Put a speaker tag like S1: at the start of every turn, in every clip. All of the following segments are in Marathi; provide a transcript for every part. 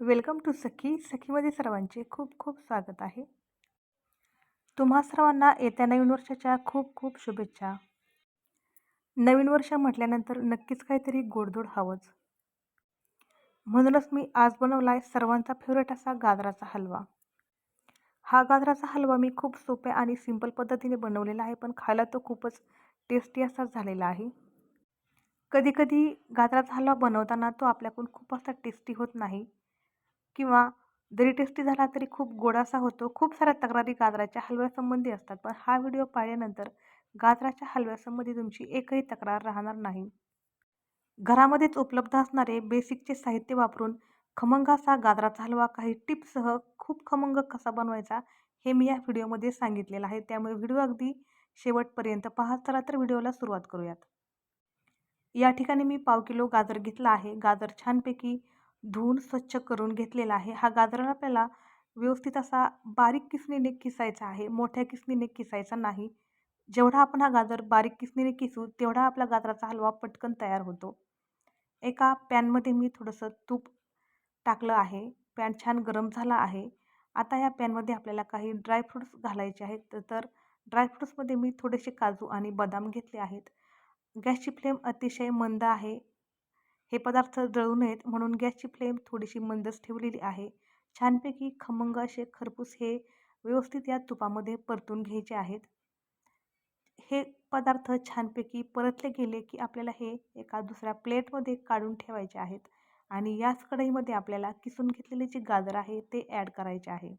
S1: वेलकम टू सखी. सखीमध्ये सर्वांचे खूप खूप स्वागत आहे. तुम्हा सर्वांना येत्या नवीन वर्षाच्या खूप खूप शुभेच्छा. नवीन वर्ष म्हटल्यानंतर नक्कीच काहीतरी गोडधोड हवंच. म्हणूनच मी आज बनवला आहे सर्वांचा फेवरेट असा गाजराचा हलवा. हा गाजराचा हलवा मी खूप सोप्या आणि सिंपल पद्धतीने बनवलेला आहे पण खायला तो खूपच टेस्टी असा झालेला आहे. कधीकधी गाजराचा हलवा बनवताना तो आपल्याकडून खूप असा टेस्टी होत नाही. किंवा जरी टेस्टी झाला तरी खूप गोडासा होतो. खूप साऱ्या तक्रारी गाजराच्या हलव्यासंबंधी असतात. पण हा व्हिडिओ पाहिल्यानंतर गाजराच्या हलव्यासंबंधी तुमची एकही तक्रार राहणार नाही. घरामध्येच उपलब्ध असणारे बेसिकचे साहित्य वापरून खमंगासा गाजराचा हलवा काही टिप्ससह खूप खमंग कसा बनवायचा हे मी या व्हिडिओमध्ये सांगितलेलं आहे. त्यामुळे व्हिडिओ अगदी शेवटपर्यंत पाहत चला तर व्हिडिओला सुरुवात करूयात. या ठिकाणी मी पाव किलो गाजर घेतला आहे. गाजर छानपैकी धुवून स्वच्छ करून घेतलेला आहे. हा गाजर आपल्याला व्यवस्थित असा बारीक किसणीने किसायचा आहे. मोठ्या किसणीने किसायचा नाही. जेवढा आपण हा गाजर बारीक किसणीने किसू तेवढा आपला गाजराचा हलवा पटकन तयार होतो. एका पॅनमध्ये मी थोडंसं तूप टाकलं आहे. पॅन छान गरम झाला आहे. आता या पॅनमध्ये आपल्याला काही ड्रायफ्रूट्स घालायचे आहेत. तर ड्रायफ्रूट्समध्ये मी थोडेसे काजू आणि बदाम घेतले आहेत. गॅसची फ्लेम अतिशय मंद आहे. हे पदार्थ जळू नयेत म्हणून गॅसची फ्लेम थोडीशी मंदच ठेवलेली आहे. छानपैकी खमंग असे खरपूस हे व्यवस्थित या तुपामध्ये परतून घ्यायचे आहेत. हे पदार्थ छानपैकी परतले गेले की आपल्याला हे एका दुसऱ्या प्लेटमध्ये काढून ठेवायचे आहेत आणि याच कढईमध्ये आपल्याला किसून घेतलेले जे गाजर आहे ते ॲड करायचे आहे.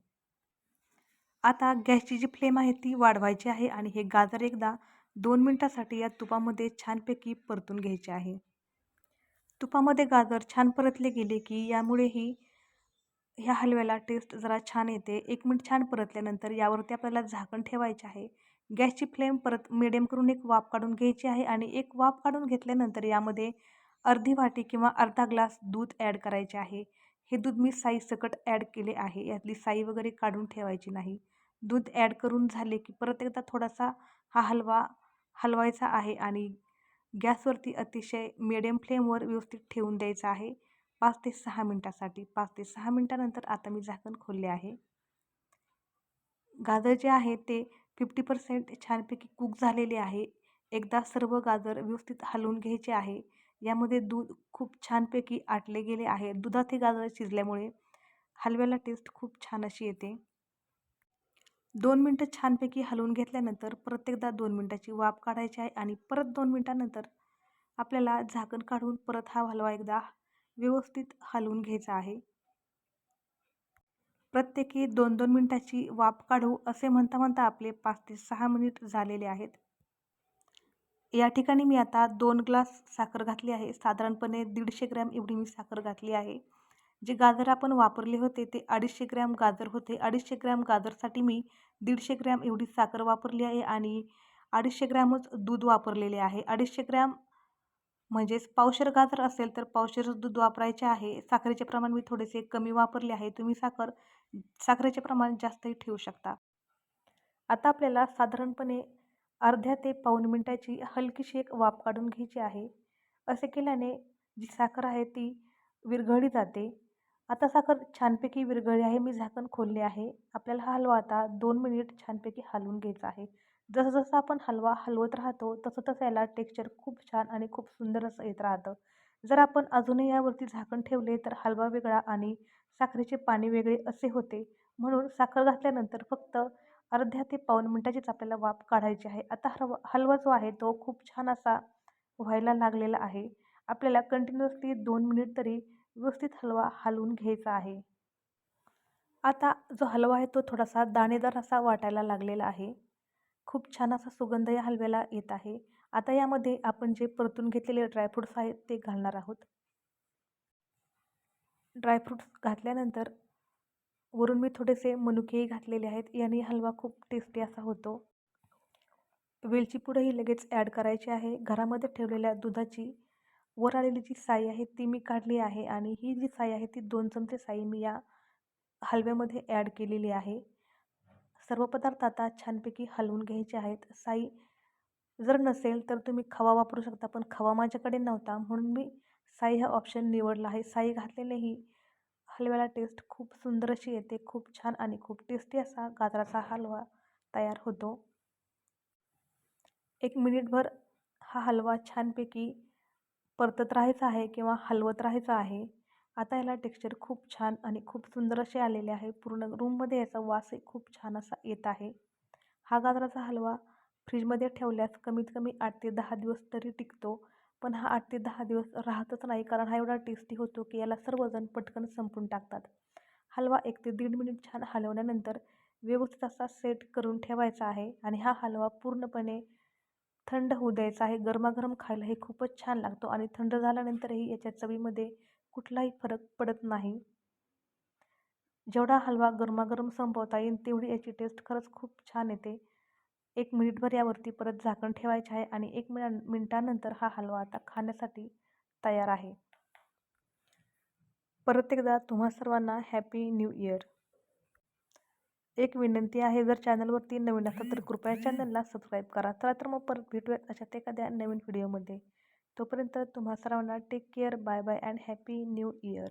S1: आता गॅसची जी फ्लेम आहे ती वाढवायची आहे आणि हे गाजर एकदा दोन मिनटासाठी या तुपामध्ये छानपैकी परतून घ्यायचे आहे. तुपामध्ये गाजर छान परतले गेले की यामुळेही ह्या हलव्याला टेस्ट जरा छान येते. एक मिनिट छान परतल्यानंतर यावरती आपल्याला झाकण ठेवायचे आहे. गॅसची फ्लेम परत मिडियम करून एक वाफ काढून घ्यायची आहे आणि एक वाफ काढून घेतल्यानंतर यामध्ये अर्धी वाटी किंवा अर्धा ग्लास दूध ॲड करायचे आहे. हे दूध मी साई सकट ॲड केले आहे. यातली साई वगैरे काढून ठेवायची नाही. दूध ॲड करून झाले की परत एकदा थोडासा हा हलवा हलवायचा आहे आणि गॅसवरती अतिशय मिडियम फ्लेमवर व्यवस्थित ठेवून द्यायचं आहे. पाच ते सहा मिनटासाठी. पाच ते सहा मिनटानंतर आता मी झाकण खोलले आहे. गाजर जे आहे ते फिफ्टी पर्सेंट छानपैकी कुक झालेले आहे. एकदा सर्व गाजर व्यवस्थित हलवून घ्यायचे आहे. यामध्ये दूध खूप छानपैकी आटले गेले आहे. दुधात हे गाजर शिजल्यामुळे हलव्याला टेस्ट खूप छान अशी येते. दोन मिनटं छानपैकी हलवून घेतल्यानंतर परत एकदा दोन मिनटाची वाफ काढायची आहे आणि परत दोन मिनटानंतर आपल्याला झाकण काढून परत हा हलवा एकदा व्यवस्थित हलवून घ्यायचा आहे. प्रत्येकी दोन दोन मिनटाची वाफ काढू असे म्हणता म्हणता आपले पाच ते सहा मिनिट झालेले आहेत. या ठिकाणी मी आता दोन ग्लास साखर घातली आहे. साधारणपणे दीडशे ग्रॅम एवढी मी साखर घातली आहे. जे गाजर आपण वापरले होते ते अडीचशे ग्रॅम गाजर होते. अडीचशे ग्रॅम गाजरसाठी मी दीडशे ग्रॅम एवढी साखर वापरली आहे आणि अडीचशे ग्रॅमच दूध वापरलेले आहे. अडीचशे ग्रॅम म्हणजेच पावशेर गाजर असेल तर पावशेरच दूध वापरायचे आहे. साखरेचे प्रमाण मी थोडेसे कमी वापरले आहे. तुम्ही साखर साखरेचे प्रमाण जास्तही ठेवू शकता. आता आपल्याला साधारणपणे अर्ध्या ते पाऊन मिनटाची हलकीशी एक वाफ काढून घ्यायची आहे. असे केल्याने जी साखर आहे ती विरघळली जाते. आता साखर छानपैकी विरघळली आहे मी झाकण खोलले आहे. आपल्याला हा हलवा आता दोन मिनिट छानपैकी हलवून घ्यायचा आहे. जसं जसं आपण हलवा हलवत राहतो तसं तसं याला टेक्स्चर खूप छान आणि खूप सुंदर असं येत राहतं. जर आपण अजूनही यावरती झाकण ठेवले तर हलवा वेगळा आणि साखरेचे पाणी वेगळे असे होते. म्हणून साखर घातल्यानंतर फक्त अर्ध्या ते पाऊन मिनटाचीच आपल्याला वाफ काढायची आहे. आता हलवा हलवा जो आहे तो खूप छान असा व्हायला लागलेला आहे. आपल्याला कंटिन्युअसली दोन मिनिट तरी व्यवस्थित हलवा हलवून घ्यायचा आहे. आता जो हलवा आहे तो थोडासा दाणेदार असा वाटायला लागलेला आहे. खूप छान असा सुगंध या हलव्याला येत आहे. आता यामध्ये आपण जे परतून घेतलेले ड्रायफ्रूट्स आहेत ते घालणार आहोत. ड्रायफ्रूट्स घातल्यानंतर वरून मी थोडेसे मनुकेही घातलेले आहेत. याने हलवा खूप टेस्टी असा होतो. वेलची पुढंही लगेच ॲड करायची आहे. घरामध्ये ठेवलेल्या दुधाची वर आलेली जी साई आहे ती मी काढली आहे आणि ही जी साई आहे ती दोन चमचे साई मी या हलव्यामध्ये ॲड केलेली आहे. सर्व पदार्थ आता छानपैकी हलवून घ्यायचे आहेत. साई जर नसेल तर तुम्ही खवा वापरू शकता पण खवा माझ्याकडे नव्हता म्हणून मी साई हा ऑप्शन निवडला आहे. साई घातलेलेही हलव्याला टेस्ट खूप सुंदर अशी येते खूप छान आणि खूप टेस्टी असा गाजराचा हलवा तयार होतो. एक मिनिटभर हा हलवा छानपैकी परतत राहायचं आहे किंवा हलवत राहायचं आहे आता याला टेक्स्चर खूप छान आणि खूप सुंदर असे आलेले आहे. पूर्ण रूममध्ये याचा वासही खूप छान असा येत आहे. हा गाजराचा हलवा फ्रीजमध्ये ठेवल्यास कमीत कमी आठ ते दहा दिवस तरी टिकतो पण हा आठ ते दहा दिवस राहतच नाही कारण हा एवढा टेस्टी होतो की याला सर्वजण पटकन संपून टाकतात. हलवा एक ते दीड मिनिट छान हलवल्यानंतर व्यवस्थित असा सेट करून ठेवायचा आहे आणि हा हलवा पूर्णपणे थंड होऊ द्यायचा आहे. गरमागरम खायला हे खूपच छान लागतो आणि थंड झाल्यानंतरही याच्या चवीमध्ये कुठलाही फरक पडत नाही. जेवढा हलवा गरमागरम संपवता येईल तेवढी याची टेस्ट खरंच खूप छान येते. एक मिनिटभर यावरती परत झाकण ठेवायचे आहे आणि एक मिना मिनटानंतर हा हलवा आता खाण्यासाठी तयार आहे. परत एकदा तुम्हा सर्वांना हॅपी न्यू इयर एक विनंती आहे जर चॅनलवरती नवीन असाल तर कृपया चॅनलला सबस्क्राईब करा. चला तर मग परत भेटूयात अशात एखाद्या नवीन व्हिडिओमध्ये. तोपर्यंत तुम्हा सर्वांना take care bye bye and happy new year